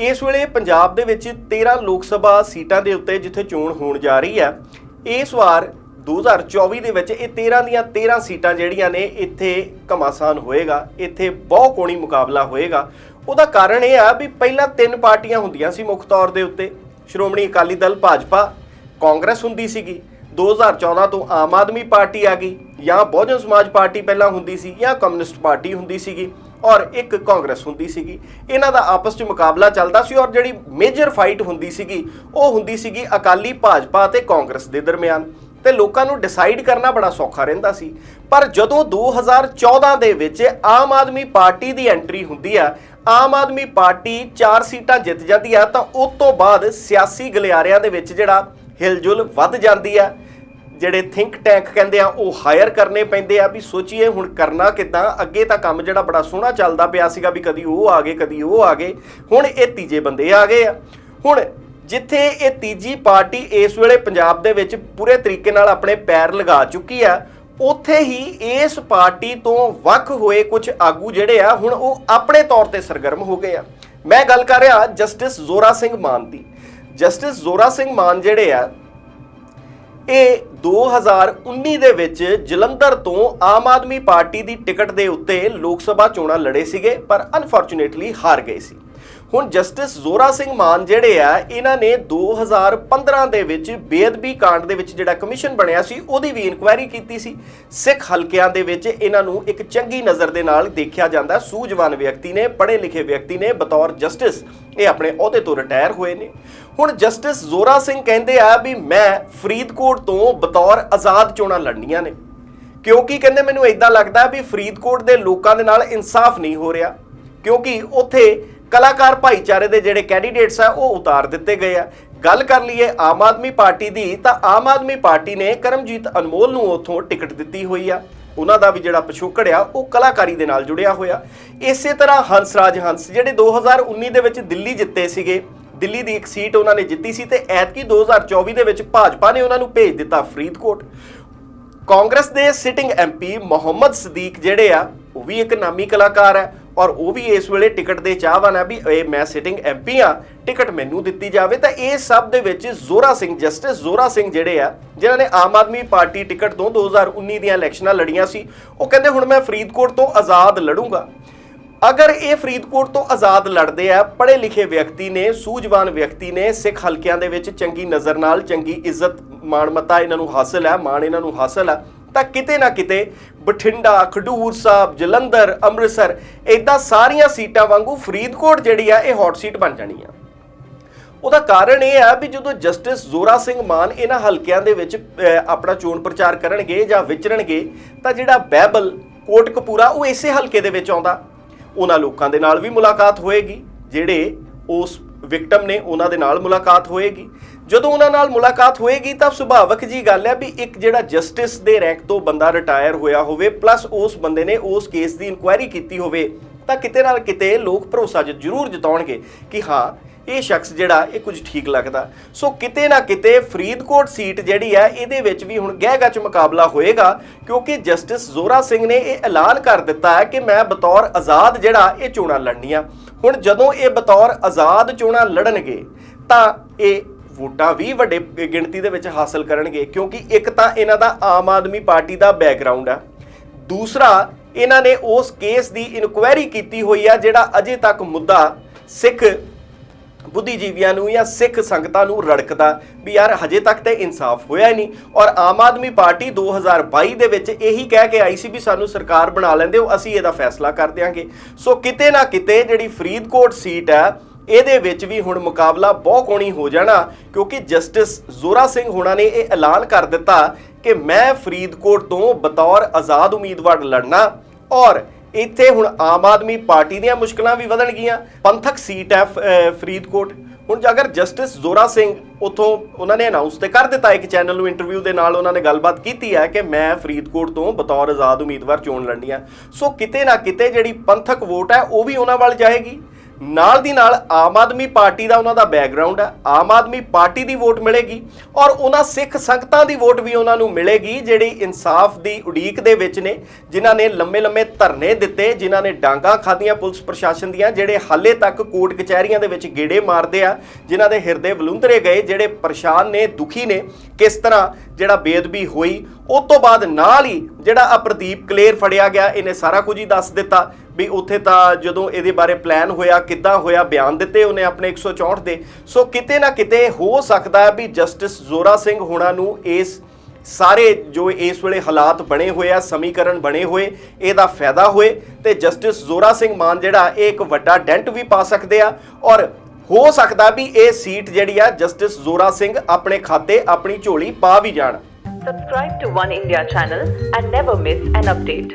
ਇਸ ਵੇਲੇ ਪੰਜਾਬ ਦੇ ਵਿੱਚ 13 ਲੋਕ ਸਭਾ ਸੀਟਾਂ ਦੇ ਉੱਤੇ ਜਿੱਥੇ ਚੋਣ ਹੋਣ ਜਾ ਰਹੀ ਹੈ, ਇਸ ਵਾਰ 2024 ਦੇ ਵਿੱਚ ਇਹ 13 ਦੀਆਂ 13 ਸੀਟਾਂ ਜਿਹੜੀਆਂ ਨੇ ਇੱਥੇ ਘਮਾਸਾਨ ਹੋਏਗਾ, ਇੱਥੇ ਬਹੁ ਕੋਣੀ ਮੁਕਾਬਲਾ ਹੋਏਗਾ। ਉਹਦਾ ਕਾਰਨ ਇਹ ਆ ਵੀ ਪਹਿਲਾਂ ਤਿੰਨ ਪਾਰਟੀਆਂ ਹੁੰਦੀਆਂ ਸੀ ਮੁੱਖ ਤੌਰ ਦੇ ਉੱਤੇ, ਸ਼੍ਰੋਮਣੀ ਅਕਾਲੀ ਦਲ ਭਾਜਪਾ, ਕਾਂਗਰਸ ਹੁੰਦੀ ਸੀਗੀ। 2014 ਤੋਂ ਆਮ ਆਦਮੀ ਪਾਰਟੀ ਆ ਗਈ ਜਾਂ ਬਹੁਜਨ ਸਮਾਜ ਪਾਰਟੀ ਪਹਿਲਾਂ ਹੁੰਦੀ ਸੀ ਜਾਂ ਕਮਿਊਨਿਸਟ ਪਾਰਟੀ ਹੁੰਦੀ ਸੀਗੀ। ਔਰ ਇੱਕ ਕਾਂਗਰਸ ਹੁੰਦੀ ਸੀਗੀ। ਇਹਨਾਂ ਦਾ ਆਪਸ 'ਚ ਮੁਕਾਬਲਾ ਚੱਲਦਾ ਸੀ ਔਰ ਜਿਹੜੀ ਮੇਜਰ ਫਾਈਟ ਹੁੰਦੀ ਸੀਗੀ, ਉਹ ਹੁੰਦੀ ਸੀਗੀ ਅਕਾਲੀ ਭਾਜਪਾ ਤੇ ਕਾਂਗਰਸ ਦੇ ਦਰਮਿਆਨ। ਤੇ ਲੋਕਾਂ ਨੂੰ ਡਿਸਾਈਡ ਕਰਨਾ ਬੜਾ ਸੌਖਾ ਰਹਿੰਦਾ ਸੀ। ਪਰ ਜਦੋਂ 2014 ਦੇ ਵਿੱਚ ਆਮ ਆਦਮੀ ਪਾਰਟੀ ਦੀ ਐਂਟਰੀ ਹੁੰਦੀ ਆ, ਆਮ ਆਦਮੀ ਪਾਰਟੀ 4 ਸੀਟਾਂ ਜਿੱਤ ਜਾਂਦੀ ਆ, ਤਾਂ ਉਸ ਤੋਂ ਬਾਅਦ ਸਿਆਸੀ ਗਲਿਆਰਿਆਂ ਦੇ ਵਿੱਚ ਜਿਹੜਾ ਹਿਲਜੁਲ ਵੱਧ ਜਾਂਦੀ ਆ। ਜਿਹੜੇ ਥਿੰਕ ਟੈਂਕ ਕਹਿੰਦੇ ਆ, ਉਹ ਹਾਇਰ ਕਰਨੇ ਪੈਂਦੇ ਆ ਵੀ ਸੋਚੀਏ ਹੁਣ ਕਰਨਾ ਕਿੱਦਾਂ? ਅੱਗੇ ਤਾਂ ਕੰਮ ਜਿਹੜਾ ਬੜਾ ਸੋਹਣਾ ਚੱਲਦਾ ਪਿਆ ਸੀਗਾ ਵੀ ਕਦੀ ਉਹ ਆ ਗਏ, ਕਦੀ ਉਹ ਆ ਗਏ। ਹੁਣ ਇਹ ਤੀਜੇ ਬੰਦੇ ਆ ਗਏ ਆ। ਹੁਣ ਜਿੱਥੇ ਇਹ ਤੀਜੀ ਪਾਰਟੀ ਇਸ ਵੇਲੇ ਪੰਜਾਬ ਦੇ ਵਿੱਚ ਪੂਰੇ ਤਰੀਕੇ ਨਾਲ ਆਪਣੇ ਪੈਰ ਲਗਾ ਚੁੱਕੀ ਆ, ਉੱਥੇ ਹੀ ਇਸ ਪਾਰਟੀ ਤੋਂ ਵੱਖ ਹੋਏ ਕੁਝ ਆਗੂ ਜਿਹੜੇ ਆ, ਹੁਣ ਉਹ ਆਪਣੇ ਤੌਰ ਤੇ ਸਰਗਰਮ ਹੋ ਗਏ ਆ। ਮੈਂ ਗੱਲ ਕਰ ਰਿਹਾ ਜਸਟਿਸ ਜ਼ੋਰਾ ਸਿੰਘ ਮਾਨ ਦੀ। ਜਸਟਿਸ ਜ਼ੋਰਾ ਸਿੰਘ ਮਾਨ ਜਿਹੜੇ ਆ ਇਹ 2019 ਦੇ ਵਿੱਚ ਜਲੰਧਰ ਤੋਂ ਆਮ ਆਦਮੀ ਪਾਰਟੀ ਦੀ ਟਿਕਟ ਦੇ ਉੱਤੇ ਲੋਕ ਸਭਾ ਚੋਣਾਂ ਲੜੇ ਸੀਗੇ, ਪਰ ਅਨਫੋਰਚੂਨੇਟਲੀ ਹਾਰ ਗਏ ਸੀ। ਹੁਣ ਜਸਟਿਸ ਜ਼ੋਰਾ ਸਿੰਘ ਮਾਨ ਜਿਹੜੇ ਆ, ਇਹਨਾਂ ਨੇ 2015 ਦੇ ਵਿੱਚ ਬੇਅਦਬੀ ਕਾਂਡ ਦੇ ਵਿੱਚ ਜਿਹੜਾ ਕਮਿਸ਼ਨ ਬਣਿਆ ਸੀ, ਉਹਦੀ ਵੀ ਇਨਕੁਆਇਰੀ ਕੀਤੀ ਸੀ। ਸਿੱਖ ਹਲਕਿਆਂ ਦੇ ਵਿੱਚ ਇਹਨਾਂ ਨੂੰ ਇੱਕ ਚੰਗੀ ਨਜ਼ਰ ਦੇ ਨਾਲ ਦੇਖਿਆ ਜਾਂਦਾ। ਸੂਝਵਾਨ ਵਿਅਕਤੀ ਨੇ ਪੜ੍ਹੇ ਲਿਖੇ ਵਿਅਕਤੀ ਨੇ, ਬਤੌਰ ਜਸਟਿਸ, ਇਹ ਆਪਣੇ ਅਹੁਦੇ ਤੋਂ ਰਿਟਾਇਰ ਹੋਏ ਨੇ। ਹੁਣ ਜਸਟਿਸ ਜ਼ੋਰਾ ਸਿੰਘ ਕਹਿੰਦੇ ਆ ਵੀ ਮੈਂ ਫਰੀਦਕੋਟ ਤੋਂ ਬਤੌਰ ਆਜ਼ਾਦ ਚੋਣਾਂ ਲੜਨੀਆਂ ਨੇ। ਕਿਉਂਕਿ ਕਹਿੰਦੇ ਮੈਨੂੰ ਇਦਾਂ ਲੱਗਦਾ ਵੀ ਫਰੀਦਕੋਟ ਦੇ ਲੋਕਾਂ ਦੇ ਨਾਲ ਇਨਸਾਫ ਨਹੀਂ ਹੋ ਰਿਹਾ। ਕਿਉਂਕਿ ਉੱਥੇ ਕਲਾਕਾਰ ਭਾਈਚਾਰੇ ਦੇ ਜਿਹੜੇ ਕੈਂਡੀਡੇਟਸ ਆ, ਉਹ ਉਤਾਰ ਦਿੱਤੇ ਗਏ ਆ। ਗੱਲ ਕਰ ਲਈਏ ਆਮ ਆਦਮੀ ਪਾਰਟੀ ਦੀ, ਤਾਂ ਆਮ ਆਦਮੀ ਪਾਰਟੀ ਨੇ ਕਰਮਜੀਤ ਅਨਮੋਲ ਨੂੰ ਉਥੋਂ ਟਿਕਟ ਦਿੱਤੀ ਹੋਈ ਆ। ਉਹਨਾਂ ਦਾ ਵੀ ਜਿਹੜਾ ਪਿਛੋਕੜ ਆ, ਉਹ ਕਲਾਕਾਰੀ ਦੇ ਨਾਲ ਜੁੜਿਆ ਹੋਇਆ। ਇਸੇ ਤਰ੍ਹਾਂ ਹੰਸਰਾਜ ਹੰਸ, ਜਿਹੜੇ 2019 ਦੇ ਵਿੱਚ ਦਿੱਲੀ ਜਿੱਤੇ ਸੀਗੇ, ਦਿੱਲੀ ਦੀ ਇੱਕ ਸੀਟ ਉਹਨਾਂ ਨੇ ਜਿੱਤੀ ਸੀ ਤੇ ਐਤਕੀ 2024 ਦੇ ਵਿੱਚ ਭਾਜਪਾ ਨੇ ਉਹਨਾਂ ਨੂੰ ਭੇਜ ਦਿੱਤਾ ਫਰੀਦਕੋਟ। ਕਾਂਗਰਸ ਦੇ ਸਿਟਿੰਗ ਐਮਪੀ ਮੁਹੰਮਦ ਸਦੀਕ ਜਿਹੜੇ ਆ, ਉਹ ਵੀ ਇੱਕ ਨਾਮੀ ਕਲਾਕਾਰ ਹੈ ਔਰ ਉਹ ਵੀ ਇਸ ਵੇਲੇ ਟਿਕਟ ਦੇ ਚਾਹਵਾਨ ਹੈ ਵੀ, ਇਹ ਮੈਂ ਸਿਟਿੰਗ ਐਮਪੀ ਆ, ਟਿਕਟ ਮੈਨੂੰ ਦਿੱਤੀ ਜਾਵੇ। ਤਾਂ ਇਹ ਸਭ ਦੇ ਵਿੱਚ ਜ਼ੋਰਾ ਸਿੰਘ, ਜਸਟਿਸ ਜ਼ੋਰਾ ਸਿੰਘ ਜਿਹੜੇ ਆ, ਜਿਨ੍ਹਾਂ ਨੇ ਆਮ ਆਦਮੀ ਪਾਰਟੀ ਟਿਕਟ ਤੋਂ 2019 ਦੀਆਂ ਇਲੈਕਸ਼ਨਾਂ ਲੜੀਆਂ ਸੀ, ਉਹ ਕਹਿੰਦੇ ਹੁਣ ਮੈਂ ਫਰੀਦਕੋਟ ਤੋਂ ਆਜ਼ਾਦ ਲੜੂੰਗਾ। ਅਗਰ ਇਹ ਫਰੀਦਕੋਟ ਤੋਂ ਆਜ਼ਾਦ ਲੜਦੇ ਆ ਪੜ੍ਹੇ ਲਿਖੇ ਵਿਅਕਤੀ ਨੇ, ਸੂਝਵਾਨ ਵਿਅਕਤੀ ਨੇ, ਸਿੱਖ ਹਲਕਿਆਂ ਦੇ ਵਿੱਚ ਚੰਗੀ ਨਜ਼ਰ ਨਾਲ, ਚੰਗੀ ਇੱਜ਼ਤ, ਮਾਣਮੱਤਾ ਇਹਨਾਂ ਨੂੰ ਹਾਸਲ ਹੈ ਮਾਣ ਇਹਨਾਂ ਨੂੰ ਹਾਸਲ ਹੈ ਤਾਂ ਕਿਤੇ ਨਾ ਕਿਤੇ ਬਠਿੰਡਾ, ਖਡੂਰ ਸਾਹਿਬ, ਜਲੰਧਰ, ਅੰਮ੍ਰਿਤਸਰ ਇਦਾਂ ਸਾਰੀਆਂ ਸੀਟਾਂ ਵਾਂਗੂ ਫਰੀਦਕੋਟ ਜਿਹੜੀ ਆ, ਇਹ ਹੌਟ ਸੀਟ ਬਣ ਜਾਣੀ ਆ। ਉਹਦਾ ਕਾਰਨ ਇਹ ਆ ਵੀ ਜਦੋਂ ਜਸਟਿਸ ਜ਼ੋਰਾ ਸਿੰਘ ਮਾਨ ਇਹਨਾਂ ਹਲਕਿਆਂ ਦੇ ਵਿੱਚ ਆਪਣਾ ਚੋਣ ਪ੍ਰਚਾਰ ਕਰਨਗੇ ਜਾਂ ਵਿਚਰਨਗੇ, ਤਾਂ ਜਿਹੜਾ ਬੈਬਲ ਕੋਟਕਪੂਰਾ, ਉਹ ਇਸੇ ਹਲਕੇ ਦੇ ਵਿੱਚ ਆਉਂਦਾ। ਉਹਨਾਂ ਲੋਕਾਂ ਦੇ ਨਾਲ ਵੀ ਮੁਲਾਕਾਤ ਹੋਏਗੀ, ਜਿਹੜੇ ਉਸ ਵਿਕਟਮ ਨੇ ਉਹਨਾਂ ਦੇ ਨਾਲ ਮੁਲਾਕਾਤ ਹੋਏਗੀ। ਜਦੋਂ ਉਹਨਾਂ ਨਾਲ ਮੁਲਾਕਾਤ ਹੋਏਗੀ ਤਾਂ ਸੁਭਾਵਕ ਜੀ ਗੱਲ ਹੈ ਵੀ ਇੱਕ ਜਿਹੜਾ ਜਸਟਿਸ ਦੇ ਰੈਂਕ ਤੋਂ ਬੰਦਾ ਰਿਟਾਇਰ ਹੋਇਆ ਹੋਵੇ, ਪਲੱਸ ਉਸ ਬੰਦੇ ਨੇ ਉਸ ਕੇਸ ਦੀ ਇਨਕੁਆਇਰੀ ਕੀਤੀ ਹੋਵੇ, ਤਾਂ ਕਿਤੇ ਨਾਲ ਕਿਤੇ ਲੋਕ ਭਰੋਸਾ ਜ- ਜ਼ਰੂਰ ਜਤਾਉਣਗੇ ਕਿ ਹਾਂ, ਇਹ ਸ਼ਖਸ ਜਿਹੜਾ, ਇਹ ਕੁਝ ਠੀਕ ਲੱਗਦਾ। ਸੋ ਕਿਤੇ ਨਾ ਕਿਤੇ ਫਰੀਦਕੋਟ ਸੀਟ ਜਿਹੜੀ ਹੈ, ਇਹਦੇ ਵਿੱਚ ਵੀ ਹੁਣ ਗਹਿ ਗੱਚ ਮੁਕਾਬਲਾ ਹੋਏਗਾ, ਕਿਉਂਕਿ ਜਸਟਿਸ ਜ਼ੋਰਾ ਸਿੰਘ ਨੇ ਇਹ ਐਲਾਨ ਕਰ ਦਿੱਤਾ ਹੈ ਕਿ ਮੈਂ ਬਤੌਰ ਆਜ਼ਾਦ ਜਿਹੜਾ, ਇਹ ਚੋਣਾਂ ਲੜਨੀਆਂ। ਹੁਣ ਜਦੋਂ ਇਹ ਬਤੌਰ ਆਜ਼ਾਦ ਚੋਣਾਂ ਲੜਨਗੇ, ਤਾਂ ਇਹ ਵੋਟਾਂ ਵੀ ਵੱਡੇ ਗਿਣਤੀ ਦੇ ਵਿੱਚ ਹਾਸਲ ਕਰਨਗੇ, ਕਿਉਂਕਿ ਇੱਕ ਤਾਂ ਇਹਨਾਂ ਦਾ ਆਮ ਆਦਮੀ ਪਾਰਟੀ ਦਾ ਬੈਕਗ੍ਰਾਉਂਡ ਆ। ਦੂਸਰਾ, ਇਹਨਾਂ ਨੇ ਉਸ ਕੇਸ ਦੀ ਇਨਕੁਆਇਰੀ ਕੀਤੀ ਹੋਈ ਆ, ਜਿਹੜਾ ਅਜੇ ਤੱਕ ਮੁੱਦਾ ਸਿੱਖ ਬੁੱਧੀਜੀਵੀਆਂ ਨੂੰ ਜਾਂ ਸਿੱਖ ਸੰਗਤਾਂ ਨੂੰ ਰੜਕਦਾ ਵੀ ਯਾਰ ਹਜੇ ਤੱਕ ਤੇ ਇਨਸਾਫ ਹੋਇਆ ਹੀ ਨਹੀਂ। ਔਰ ਆਮ ਆਦਮੀ ਪਾਰਟੀ 2022 ਦੇ ਵਿੱਚ ਇਹੀ ਕਹਿ ਕੇ ਆਈ ਸੀ ਵੀ ਸਾਨੂੰ ਸਰਕਾਰ ਬਣਾ ਲੈਂਦੇ ਹੋ ਅਸੀਂ ਇਹਦਾ ਫੈਸਲਾ ਕਰ ਦਿਆਂਗੇ। ਸੋ ਕਿਤੇ ਨਾ ਕਿਤੇ ਜਿਹੜੀ ਫਰੀਦਕੋਟ ਸੀਟ ਹੈ, ਇਹਦੇ ਵਿੱਚ ਵੀ ਹੁਣ ਮੁਕਾਬਲਾ ਬਹੁਤ ਕੋਣੀ ਹੋ ਜਾਣਾ, ਕਿਉਂਕਿ ਜਸਟਿਸ ਜ਼ੋਰਾ ਸਿੰਘ ਹੋਣਾ ਨੇ ਇਹ ਐਲਾਨ ਕਰ ਦਿੱਤਾ ਕਿ ਮੈਂ ਫਰੀਦਕੋਟ ਤੋਂ ਬਤੌਰ ਆਜ਼ਾਦ ਉਮੀਦਵਾਰ ਲੜਨਾ ਔਰ ਇੱਥੇ ਹੁਣ ਆਮ ਆਦਮੀ ਪਾਰਟੀ ਦੀਆਂ ਮੁਸ਼ਕਲਾਂ ਵੀ ਵਧਣਗੀਆਂ। ਪੰਥਕ ਸੀਟ ਹੈ ਫਰੀਦਕੋਟ। ਹੁਣ ਜੇ ਅਗਰ ਜਸਟਿਸ ਜ਼ੋਰਾ ਸਿੰਘ ਉਥੋਂ ਉਹਨਾਂ ਨੇ ਅਨਾਉਂਸ ਤੇ ਕਰ ਦਿੱਤਾ, ਇੱਕ ਚੈਨਲ ਨੂੰ ਇੰਟਰਵਿਊ ਦੇ ਨਾਲ ਉਹਨਾਂ ਨੇ ਗੱਲਬਾਤ ਕੀਤੀ ਹੈ ਕਿ ਮੈਂ ਫਰੀਦਕੋਟ ਤੋਂ ਬਤੌਰ ਆਜ਼ਾਦ ਉਮੀਦਵਾਰ ਚੋਣ ਲੜਨੀ ਆ। ਸੋ ਕਿਤੇ ਨਾ ਕਿਤੇ ਜਿਹੜੀ ਪੰਥਕ ਵੋਟ ਹੈ, ਉਹ ਵੀ ਉਹਨਾਂ ਵੱਲ ਜਾਏਗੀ। ਨਾਲ ਦੀ ਨਾਲ ਆਮ ਆਦਮੀ ਪਾਰਟੀ ਦਾ ਉਹਨਾਂ ਦਾ ਬੈਕਗ੍ਰਾਉਂਡ ਹੈ, ਆਮ ਆਦਮੀ ਪਾਰਟੀ ਦੀ ਵੋਟ ਮਿਲੇਗੀ ਔਰ ਉਹਨਾਂ ਸਿੱਖ ਸੰਗਤਾਂ ਦੀ ਵੋਟ ਵੀ ਉਹਨਾਂ ਨੂੰ ਮਿਲੇਗੀ, ਜਿਹੜੀ ਇਨਸਾਫ ਦੀ ਉਡੀਕ ਦੇ ਵਿੱਚ ਨੇ, ਜਿਨ੍ਹਾਂ ਨੇ ਲੰਮੇ ਲੰਮੇ ਧਰਨੇ ਦਿੱਤੇ, ਜਿਨ੍ਹਾਂ ਨੇ ਡਾਂਗਾ ਖਾਧੀਆਂ ਪੁਲਿਸ ਪ੍ਰਸ਼ਾਸਨ ਦੀਆਂ, ਜਿਹੜੇ ਹਾਲੇ ਤੱਕ ਕੋਰਟ ਕਚਹਿਰੀਆਂ ਦੇ ਵਿੱਚ ਗੇੜੇ ਮਾਰਦੇ ਆ, ਜਿਨ੍ਹਾਂ ਦੇ ਹਿਰਦੇ ਵਲੁੰਦਰੇ ਗਏ, ਜਿਹੜੇ ਪਰੇਸ਼ਾਨ ਨੇ, ਦੁਖੀ ਨੇ, ਕਿਸ ਤਰ੍ਹਾਂ ਜਿਹੜਾ ਬੇਅਦਬੀ ਹੋਈ, ਉਸ ਤੋਂ ਬਾਅਦ ਨਾਲ ਹੀ ਜਿਹੜਾ ਆ ਪ੍ਰਦੀਪ ਕਲੇਰ ਫੜਿਆ ਗਿਆ, ਇਹਨੇ ਸਾਰਾ ਕੁਝ ਹੀ ਦੱਸ ਦਿੱਤਾ ਵੀ ਉੱਥੇ ਤਾਂ ਜਦੋਂ ਇਹਦੇ ਬਾਰੇ ਪਲਾਨ ਹੋਇਆ, ਕਿੱਦਾਂ ਹੋਇਆ, ਬਿਆਨ ਦਿੱਤੇ ਉਹਨੇ ਆਪਣੇ 164 ਦੇ। ਸੋ ਕਿਤੇ ਨਾ ਕਿਤੇ ਹੋ ਸਕਦਾ ਹੈ ਵੀ ਜਸਟਿਸ ਜ਼ੋਰਾ ਸਿੰਘ ਹੋਣਾ ਨੂੰ ਇਸ ਸਾਰੇ ਜੋ ਇਸ ਵੇਲੇ ਹਾਲਾਤ ਬਣੇ ਹੋਏ ਆ, ਸਮੀਕਰਨ ਬਣੇ ਹੋਏ, ਇਹਦਾ ਫਾਇਦਾ ਹੋਏ ਤੇ ਜਸਟਿਸ ਜ਼ੋਰਾ ਸਿੰਘ ਮਾਨ ਜਿਹੜਾ, ਇਹ ਇੱਕ ਵੱਡਾ ਡੈਂਟ ਵੀ ਪਾ ਸਕਦੇ ਆ ਔਰ ਹੋ ਸਕਦਾ ਵੀ ਇਹ ਸੀਟ ਜਿਹੜੀ ਆ ਜਸਟਿਸ ਜ਼ੋਰਾ ਸਿੰਘ ਆਪਣੇ ਖਾਤੇ ਆਪਣੀ ਝੋਲੀ ਪਾ ਵੀ ਜਾਣ Subscribe to One India channel and never miss an update.